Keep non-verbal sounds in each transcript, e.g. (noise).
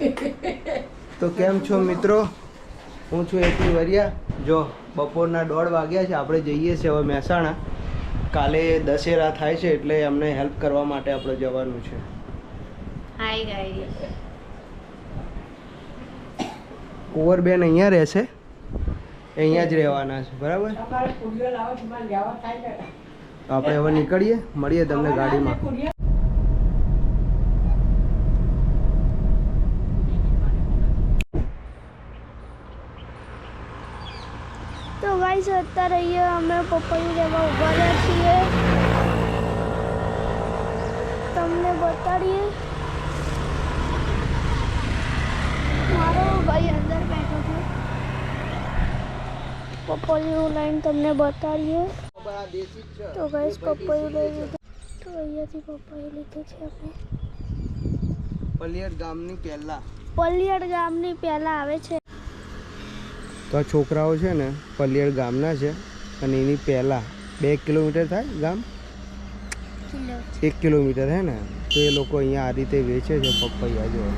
તો કેમ છો મિત્રો? હું છું એપી વરિયા. જો બપોરના દોઢ વાગ્યા છે આપણે જઈએ છીએ હવે મહેસાણા. કાલે દશેરા થાય છે એટલે અમને હેલ્પ કરવા માટે આપણે જવાનું છે. હાય ગાઈસ કુંવરબેન અહીંયા રહેશે અહીંયા જ રહેવાના છે બરાબર? આપણે હવે નીકળીએ મળીએ તમને ગાડીમાં. તો ગાઈસ અત્યારે અહીંયા અમે પપ્પાની લેવા ઊભા રહ્યા છીએ તમને બતાડીએ મારો ભાઈ અંદર બેઠો છે પપ્પાનું લાઈન તમને બતાડીએ તો ગાઈસ પપ્પાયું લઈ લીધું તો અહીંયાથી પપ્પાએ લીધું છે આપણે પલિયર ગામની પહેલા પલિયડ ગામની પહેલા આવે છે તો આ છોકરાઓ છે ને પલિયડ ગામના છે અને એની પહેલાં બે કિલોમીટર થાય ગામ? એક કિલોમીટર હે ને? તો એ લોકો અહીંયા આ રીતે વેચે છે પપૈયા જો.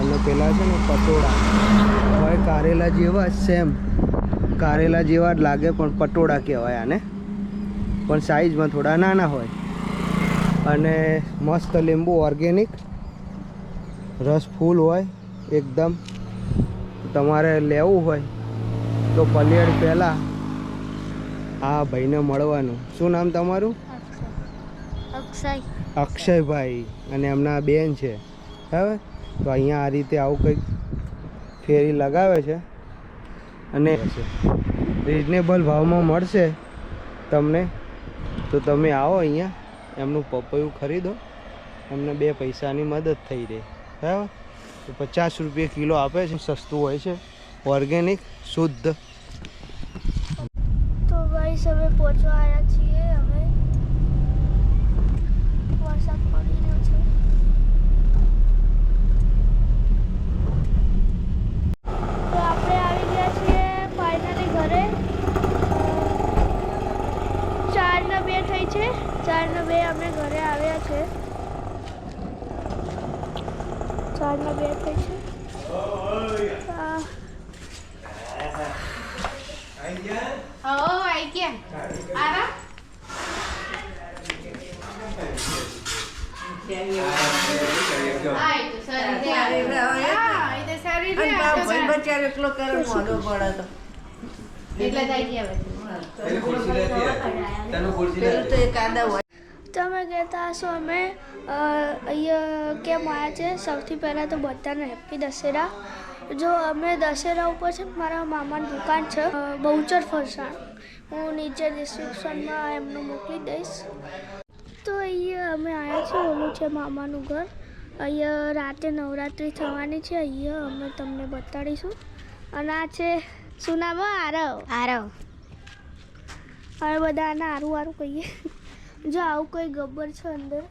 અને પેલા છે ને પટોળા. હવે કારેલા જેવા સેમ કારેલા જેવા જ લાગે પણ પટોળા કહેવાય આને. પણ સાઈઝમાં થોડા નાના હોય. અને મસ્ત લીંબુ ઓર્ગેનિક રસ ફૂલ હોય એકદમ. તમારે લેવું હોય તો પલિયડ પહેલાં આ ભાઈને મળવાનું. શું નામ તમારું? અક્ષય. અક્ષયભાઈ. અને એમના બેન છે. બરાબર? તો અહીંયા આ રીતે આવું કંઈક ફેરી લગાવે છે. અને રિઝનેબલ ભાવમાં મળશે તમને. તો તમે આવો અહીંયા. એમનું પપૈયું ખરીદો. એમને બે પૈસાની મદદ થઈ રહે. બરાબર? પચાસ રૂપિયા કિલો આપે છે, સસ્તું હોય છે. ઓર્ગેનિક શુદ્ધ. તો ભાઈ હવે પહોંચવા આવ્યા છીએ અમે વરસાદ પડી રહ્યો છે તો આપણે આવી ગયા છીએ ફાઇનલી ઘરે ચાર ને બે થઈ છે ચાર ને બે અમે ઘરે આવ્યા છે ચાર ને બે થઈ છે આ હો આઈ ગયા આરા આય તો સરી દે હા એ તો સરી દે આ તો સરી. બચારો એકલો કરે મોઢો પડે તો એટલે થઈ ગયા બધું તો એક તમે કહેતા હશો અમે અહીંયા કેમ આવ્યા છે સૌથી પહેલાં તો બધાને હેપી દશેરા જો અમે દશેરા ઉપર છે મારા મામાની દુકાન છે બહુચર ફરસાણ. હું નીચે ડિસ્ક્રિપ્શનમાં એમનું મોકલી દઈશ. તો અહીંયા અમે આવ્યા છીએ ઓલું છે મામાનું ઘર. અહીંયા રાતે નવરાત્રિ થવાની છે અહીંયા અમે તમને બતાડીશું. અને આ છે શું નામ આરવ. આરવ. હવે બધા આને આરું આરું કહીએ. જો આવું કોઈ ગબ્બર છે અંદર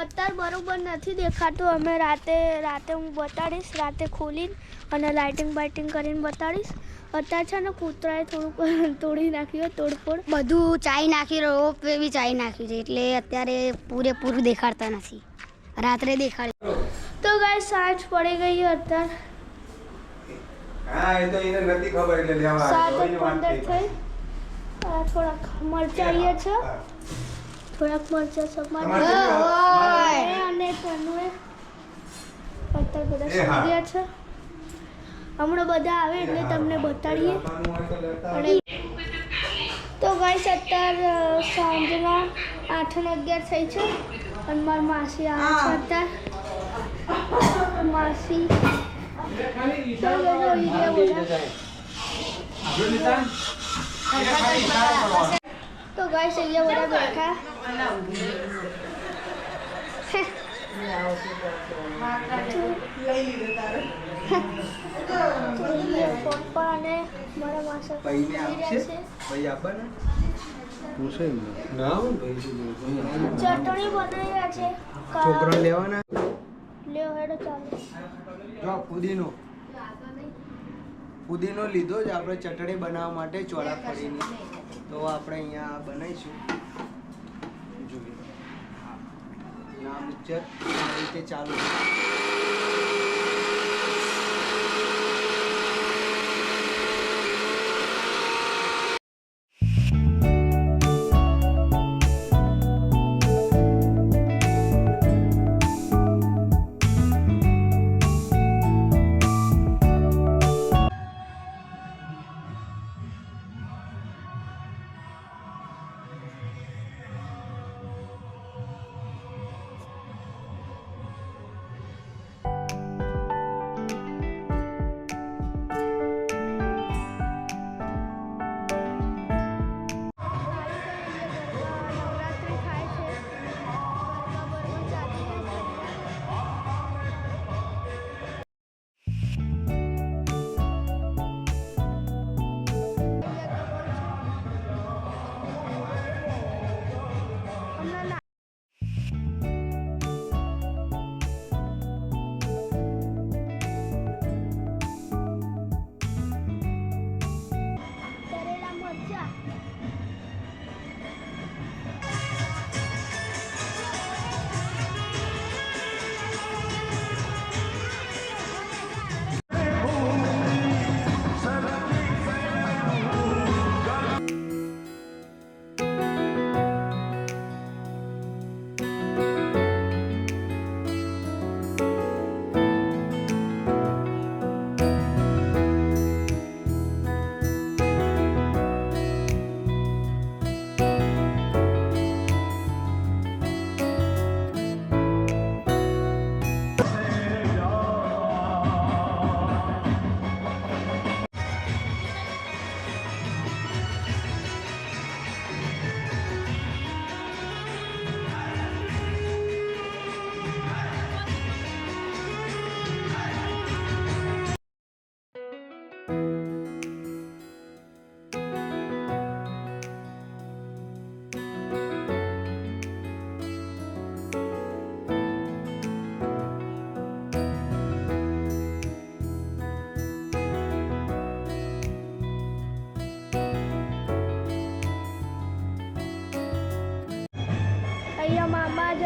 અત્યારે બરોબર નથી દેખાતું. અમે રાતે રાતે હું બતાડીશ રાતે ખોલીને અને લાઇટિંગ બાઇટિંગ કરીને બતાડીશ. અત્યારે છે ને કૂતરાએ થોડુંક (laughs) તોડી નાખ્યું તોડફોડ. બધું ચાઈ નાખી રોપ બી ચાઈ નાખ્યું છે. એટલે અત્યારે પૂરેપૂરું દેખાડતા નથી. રાત્રે દેખાડે. તો ગાય સાંજ પડી ગઈ અત્યારે. હા એ તો એને નથી ખબર એટલે લેવા સાત પંદર થઈ. થોડાક મરચાઈએ છે. થોડાક મરચા સમાન તમારે અને તનુએ અત્યારે બધા છે. હમણાં બધા આવે એટલે તમને બતાડીએ. અને તો ગાઈસ અત્યારે સાંજના આઠ ને અગિયાર થઈ છે. અને મારા માસી આવે છે અત્યારે. માસી. તો ગાઈસ અહીંયા બધા બેઠા. તો અહીંયા પપ્પા અને મારા માસા ભાઈને આપશે રહ્યા છે. ભાઈ આપવાના પૂછે એમને. ચટણી બનાવી છે છોકરાને લેવાના જો પુદીનો પુદીનો લીધો જ આપણે ચટણી બનાવવા માટે ચોળા ચોળાફળીની તો આપણે અહીંયા બનાવીશું જોઈએ ના આ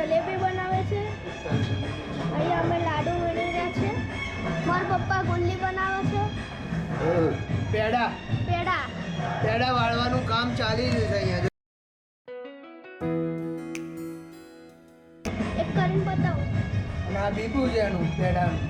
જલેબી બનાવે છે. અહીંયા અમે લાડુ વણી રહ્યા છે. મારા પપ્પા ગુલ્લી બનાવે છે. પેડા. પેડા. પેડા વાળવાનું કામ ચાલી રહ્યું છે અહીંયા એક કરીને બતાવો. ના બીબું છે એનું પેડાનું.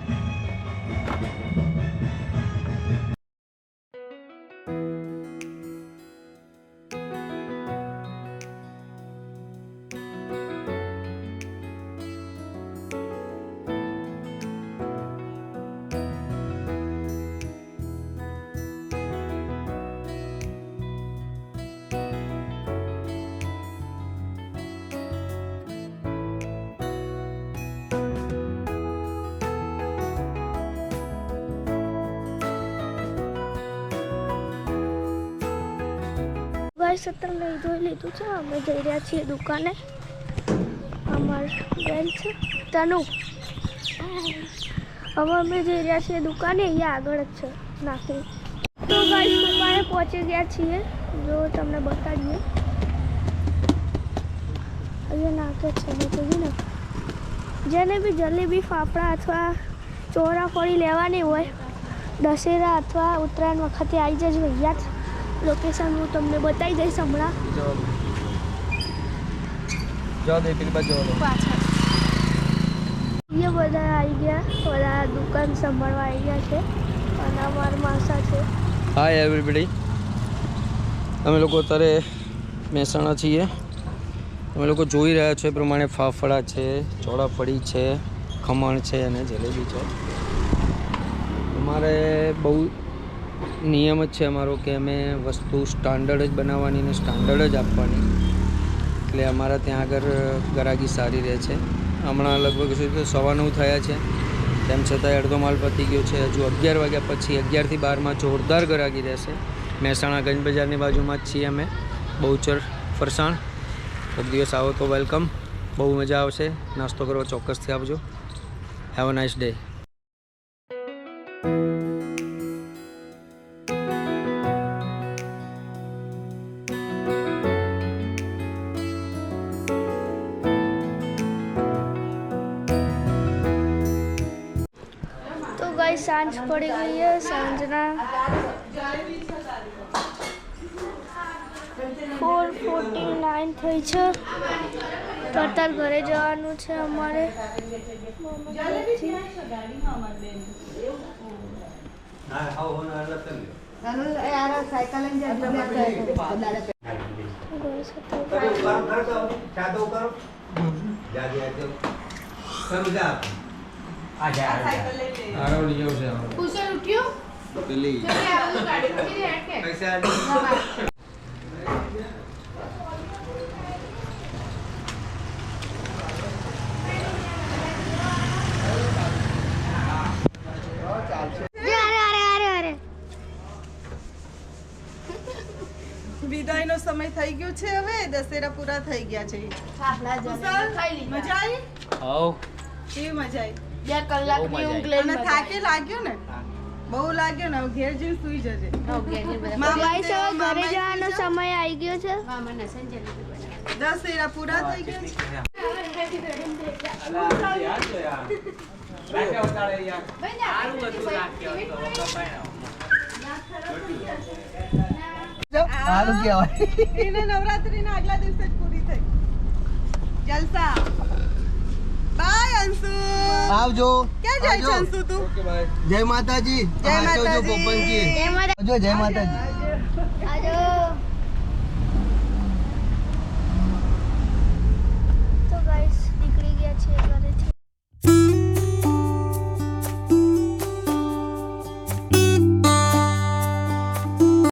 અત્યારે લઈ જોઈ લીધું છે, અમે જઈ રહ્યા છીએ દુકાને. અમાર બેન છે, તનુ. હવે અમે જઈ રહ્યા છીએ દુકાને, અહીંયા આગળ જ છે, નાખી. તો ભાઈ દુકાને પહોંચી ગયા છીએ. જો તમને બતાડીએ અહીંયા નાખે છે મેં ને. જેને બી જલેબી, ફાફડા અથવા ચોરાફળી લેવાની હોય, દશેરા અથવા ઉત્તરાયણ વખતે આવી જજો જ. લોકેશન હું તમને બતાવી દઈશ હમણાં. જવા દે પેલી બાજુ પાછળ. એ બધા આવી ગયા. બધા દુકાન સંભાળવા આવી ગયા છે. અને અમારા માસા છે. હાય એવરીબડી અમે લોકો અત્યારે મહેસાણા છીએ. અમે લોકો જોઈ રહ્યા છો એ પ્રમાણે ફાફડા છે ચોળાફળી છે ખમણ છે અને જલેબી છે. અમારે બહુ નિયમ જ છે અમારો કે અમે વસ્તુ સ્ટાન્ડર્ડ જ બનાવવાની અને સ્ટાન્ડર્ડ જ આપવાની. એટલે અમારા ત્યાં આગળ ગરાગી સારી રહે છે. હમણાં લગભગ સુધી સવા નવ થયા છે. તેમ છતાંય અડધો માલ પતી ગયો છે. હજુ અગિયાર વાગ્યા પછી અગિયારથી બારમાં જોરદાર ગરાગી રહેશે. મહેસાણા ગંજ બજારની બાજુમાં જ છીએ અમે. બહુચર ફરસાણ. એક દિવસ આવો તો વેલકમ બહુ મજા આવશે. નાસ્તો કરવા ચોક્કસથી આવજો. હેવ અ નાઇસ ડે ગઈ સાંજ પડી ગઈ છે સાંજના. ફોર ફોર્ટી નાઇન થઈ છે. ટોટલ ઘરે જવાનું છે અમારે. હા લ્યો. ઉકાળો. જા. કુશલ ઉઠ્યો? પેલી. ગાડી મૂકી દે કે? પૈસા વિદાયનો સમય થઈ ગયો છે હવે. દશેરા પૂરા થઈ ગયા છે. મજા આવી? કેવી મજા આવી? બે કલાકની ઊંઘ લઈને અને થાકે લાગ્યો ને? બહુ લાગ્યો ને ઘેર જઈને સુઈ જજે. ઘરે જવાનો સમય આવી ગયો છે. દશેરા પૂરા થઈ ગયા નવરાત્રી ના એને નવરાત્રીના આગલા દિવસે જ પૂરી થઈ. જલસા. બાય. આવજો. ક્યાં જાય છે અંશુ તું? Okay bye. જય માતાજી. જય માતાજી. પોપનજી જય જય માતાજી. આવજો. તો ગાઈસ નીકળી ગયા છે ઘરેથી.